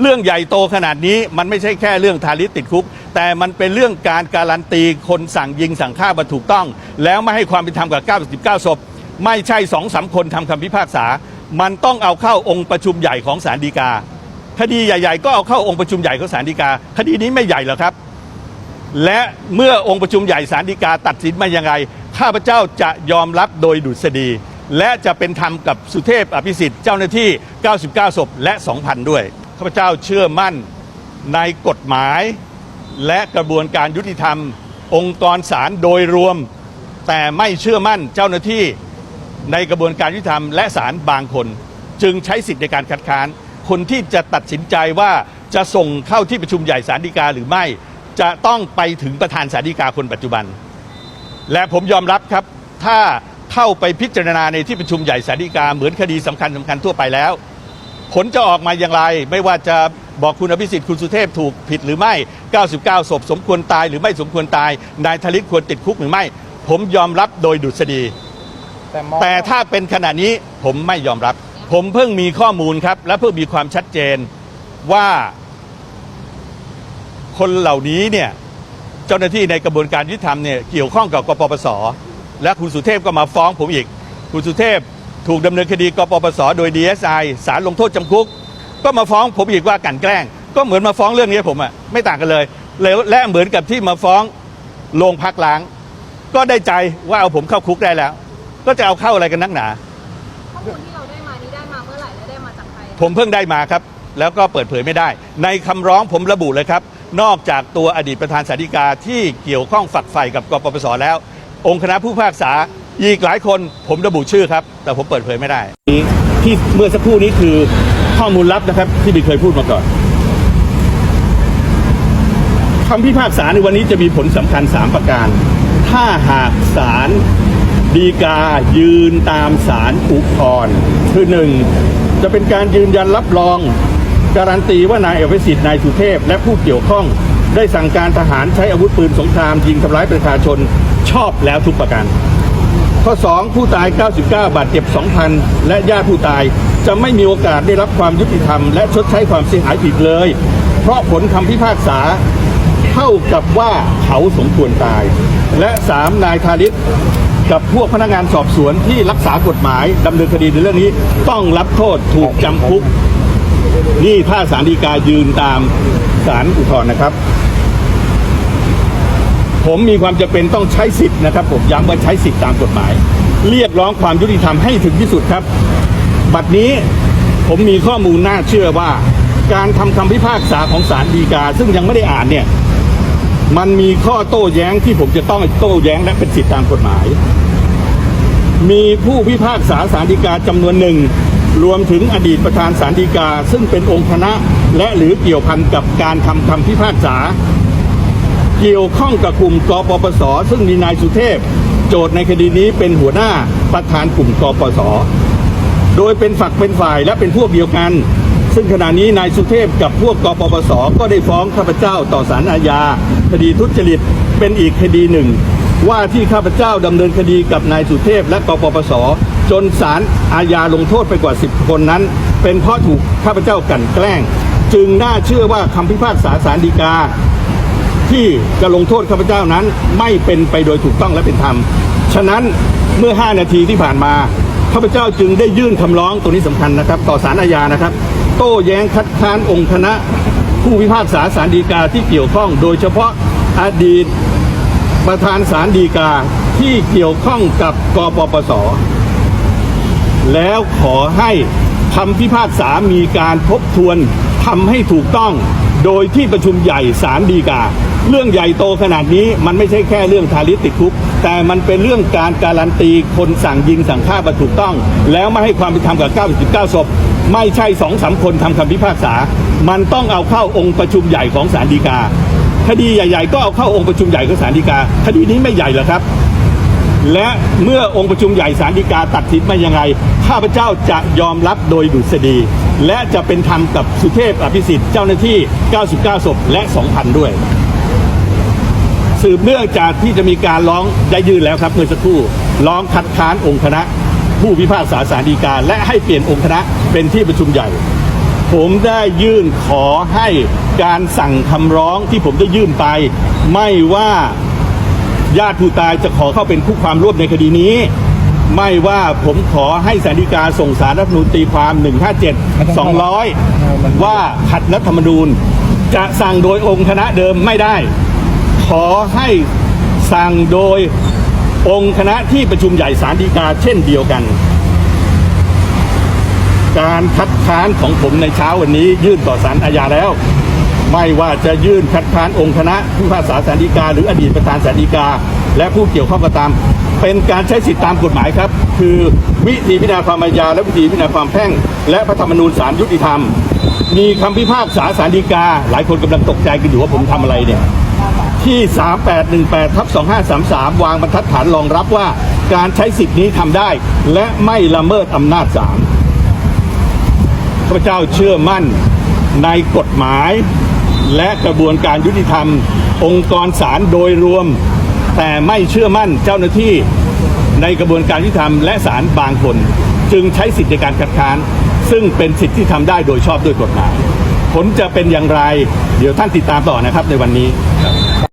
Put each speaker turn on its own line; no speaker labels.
เรื่องใหญ่โตขนาดนี้มันไม่ใช่แค่เรื่องทาริสติดคุก แต่มันเป็นเรื่องการการันตีคนสั่งยิงสั่งฆ่ามาถูกต้อง แล้วไม่ให้ความเป็นธรรมกับ 99 ศพ ไม่ใช่สองสามคนทำคำพิพากษา มันต้องเอาเข้าองค์ประชุมใหญ่ของศาลฎีกา คดีใหญ่ ๆ ก็เอาเข้าองค์ประชุมใหญ่ของศาลฎีกา คดีนี้ไม่ใหญ่หรอกครับ และเมื่อองค์ประชุมใหญ่ศาลฎีกาตัดสินมายังไงข้าพเจ้าจะยอมรับโดยดุษฎีและจะเป็นธรรมกับสุเทพอภิสิทธิ์เจ้าหน้าที่ 99 ศพและ 2,000 ด้วย ข้าพเจ้าเชื่อมั่นในกฎหมาย และกระบวนการยุติธรรม องค์กรศาลโดยรวม แต่ไม่เชื่อมั่นเจ้าหน้าที่ในกระบวนการยุติธรรมและศาลบางคน จึงใช้สิทธิในการคัดค้าน คนที่จะตัดสินใจว่าจะส่งเข้าที่ประชุมใหญ่ศาลฎีกาหรือไม่ จะต้องไปถึงประธานศาลฎีกาคนปัจจุบัน และผมยอมรับครับถ้าเข้าไปพิจารณาในที่ประชุมใหญ่ศาลฎีกาเหมือนคดีสำคัญสำคัญทั่วไปแล้ว ผลจะออกมาอย่างไร ไม่ว่าจะบอกคุณอภิสิทธิ์คุณสุเทพถูกผิดหรือไม่ 99 ศพสมควรตายหรือไม่สมควรตาย นายธลิตควรติดคุกหรือไม่ ผมยอมรับโดยดุษฎี
แต่มอง
แต่ถ้าเป็นขณะนี้ผมไม่ยอมรับ ผมเพิ่งมีข้อมูลครับ และเพิ่งมีความชัดเจนว่าคนเหล่านี้เนี่ยเจ้าหน้าที่ในกระบวนการยุติธรรมเนี่ยเกี่ยวข้องกับกปปส และคุณสุเทพก็มาฟ้องผมอีก คุณสุเทพ ถูกดำเนินคดีกปปสโดย DSI สารลงโทษจำคุก ก็มาฟ้องผมอีกว่ากลันแกล้ง ก็เหมือนมาฟ้องเรื่องนี้ผมอะไม่ต่างกันเลยแล้วและเหมือนกับที่มาฟ้องโรงพักล้าง ก็ได้ใจว่าเอาผมเข้าคุกได้แล้ว ก็จะเอาเข้าอะไรกันนักหนา
ข้อมูลที่เราได้มานี้ได้มาเมื่อไหร่และได้มาจากใคร
ผมเพิ่งได้มาครับ แล้วก็เปิดเผยไม่ได้ ในคำร้องผมระบุเลยครับ นอกจากตัวอดีตประธานสาธิกาที่เกี่ยวข้องฝักใฝ่กับกปปสแล้ว องค์คณะผู้พิพากษา อีกหลายคนผมระบุชื่อครับ แต่ผมเปิดเผยไม่ได้ที่เมื่อสักครู่นี้คือข้อมูลลับนะครับ ที่บิเคยพูดมาก่อนคำพิพากษาในวันนี้จะมีผลสำคัญ 3 ประการ ถ้าหากศาลดีกายืนตามศาลอุทธรณ์คือหนึ่งจะเป็นการยืนยันรับรอง การันตีว่านายเอภิสิทธิ์นายสุเทพ และผู้เกี่ยวข้อง ได้สั่งการทหารใช้อาวุธปืนสงครามยิงทำร้ายประชาชนชอบแล้วทุกประการ ข้อ 2 ผู้ตาย 99 บาดเจ็บ 2,000 และญาติผู้ตายจะไม่มีโอกาสได้รับความยุติธรรม และชดใช้ความเสียหายผิดเลย เพราะผลคำพิพากษาเท่ากับว่าเขาสมควรตาย และ 3 นายทาริศกับพวกพนักงานสอบสวนที่รักษากฎหมายดำเนินคดีในเรื่องนี้ ต้องรับโทษถูกจำคุก นี่ถ้าศาลฎีกายืนตามศาลอุทธรณ์นะครับ ผมมีความจำเป็นต้องใช้สิทธิ์นะครับผมย้ำว่าใช้สิทธิ์ตามกฎหมาย เรียกร้องความยุติธรรมให้ถึงที่สุดครับ บัดนี้ผมมีข้อมูลน่าเชื่อว่า การทำคำพิพากษาของศาลฎีกา ซึ่งยังไม่ได้อ่านเนี่ยมันมีข้อโต้แย้งที่ผมจะต้องโต้แย้งและเป็นสิทธิตามกฎหมาย มีผู้พิพากษาสารดีกาจำนวนหนึ่ง รวมถึงอดีตประธานสารดีกา ซึ่งเป็นองค์คณะและหรือเกี่ยวพันกับการทำคำพิพากษา เกี่ยวข้องกับกลุ่มกปปส ซึ่งมีนายสุเทพ โจทย์ในคดีนี้เป็นหัวหน้าประธานกลุ่มกปส โดยเป็นฝักเป็นฝ่ายและเป็นพวกเดียวกัน ซึ่งขณะนี้นายสุเทพกับพวกกปปส ก็ได้ฟ้องข้าพเจ้าต่อศาลอาญาคดีทุจริตเป็นอีกคดีหนึ่ง ว่าที่ข้าพเจ้าดำเนินคดีกับนายสุเทพและกปปส จนศาลอาญาลงโทษไปกว่า 10 คนนั้น เป็นเพราะถูกข้าพเจ้ากันแกล้ง จึงน่าเชื่อว่าคำพิพากษาศาลฎีกา ที่จะลงโทษข้าพเจ้านั้นไม่เป็นไปโดยถูกต้องและเป็นธรรม ฉะนั้นเมื่อ 5 นาทีที่ผ่านมาข้าพเจ้าจึงได้ยื่นคำร้องตัวนี้สำคัญนะครับ ต่อศาลอาญานะครับ โต้แย้งคัดค้านองค์คณะ ผู้พิพากษาศาลฎีกาที่เกี่ยวข้อง โดยเฉพาะอดีตประธานศาลฎีกาที่เกี่ยวข้องกับกปปส แล้วขอให้คำพิพากษามีการทบทวนทำให้ถูกต้อง โดยที่ประชุมใหญ่ศาลฎีกา เรื่องใหญ่โตขนาดนี้มันไม่ใช่แค่เรื่องทาริสติดคุก แต่มันเป็นเรื่องการการันตีคนสั่งยิงสั่งฆ่ามาถูกต้อง แล้วไม่ให้ความเป็นธรรมกับ 99ศพไม่ใช่สองสามคนทำคำพิพากษา มันต้องเอาเข้าองค์ประชุมใหญ่ของศาลฎีกา คดีใหญ่ ๆ ก็เอาเข้าองค์ประชุมใหญ่ของศาลฎีกา คดีนี้ไม่ใหญ่หรอครับ และเมื่อองค์ประชุมใหญ่ศาลฎีกาตัดสินมายังไง ข้าพเจ้าจะยอมรับโดยดุษฎีและจะเป็นธรรมกับสุเทพอภิสิทธิ์เจ้าหน้าที่ 99 ศพและ 2,000 ด้วย สืบเนื่องจากที่จะมีการร้องได้ยื่นแล้วครับเมื่อสักครู่ร้องคัดค้านองค์คณะ ผู้พิพากษาศาลฎีกาและให้เปลี่ยนองค์คณะเป็นที่ประชุมใหญ่ผผมได้ยื่นขอให้การสั่งคำร้องที่ผมได้ยื่นไป ไม่ว่า ญาติผู้ตายจะขอเข้าเป็นผู้ความร่วมในคดีนี้ ไม่ว่าผมขอให้สารดีกาส่งสารรัฐธรรมนูญตีความ 157 200 ว่าขัดรัฐธรรมนูญ จะสั่งโดยองค์คณะเดิมไม่ได้ ขอให้สั่งโดยองค์คณะที่ประชุมใหญ่สารดีกาเช่นเดียวกัน การคัดค้านของผมในเช้าวันนี้ยื่นต่อศาลอาญาแล้ว ไม่ว่าจะยื่นคัดค้านองค์คณะผู้พิพากษาศาลฎีกา หรืออดีตประธานศาลฎีกา และผู้เกี่ยวข้องก็ตาม เป็นการใช้สิทธิตามกฎหมายครับ คือวิธีพิจารณาความอาญาและวิธีพิจารณาความแพ่ง และพระธรรมนูญศาลยุติธรรม มีคำพิพากษาศาลฎีกา หลายคนกำลังตกใจกันอยู่ว่าผมทำอะไรเนี่ยที่ 3818ทับ2533 วางบรรทัดฐานรองรับว่าการใช้สิทธินี้ทำได้ และไม่ละเมิดอำนาจศาลข้าพเจ้าเชื่อมั่นในกฎหมาย และกระบวนการยุติธรรม องค์กรศาลโดยรวม แต่ไม่เชื่อมั่นเจ้าหน้าที่ในกระบวนการยุติธรรมและศาลบางคน จึงใช้สิทธิในการคัดค้าน ซึ่งเป็นสิทธิที่ทำได้โดยชอบด้วยกฎหมายผลจะเป็นอย่างไร เดี๋ยวท่านติดตามต่อนะครับในวันนี้ครับ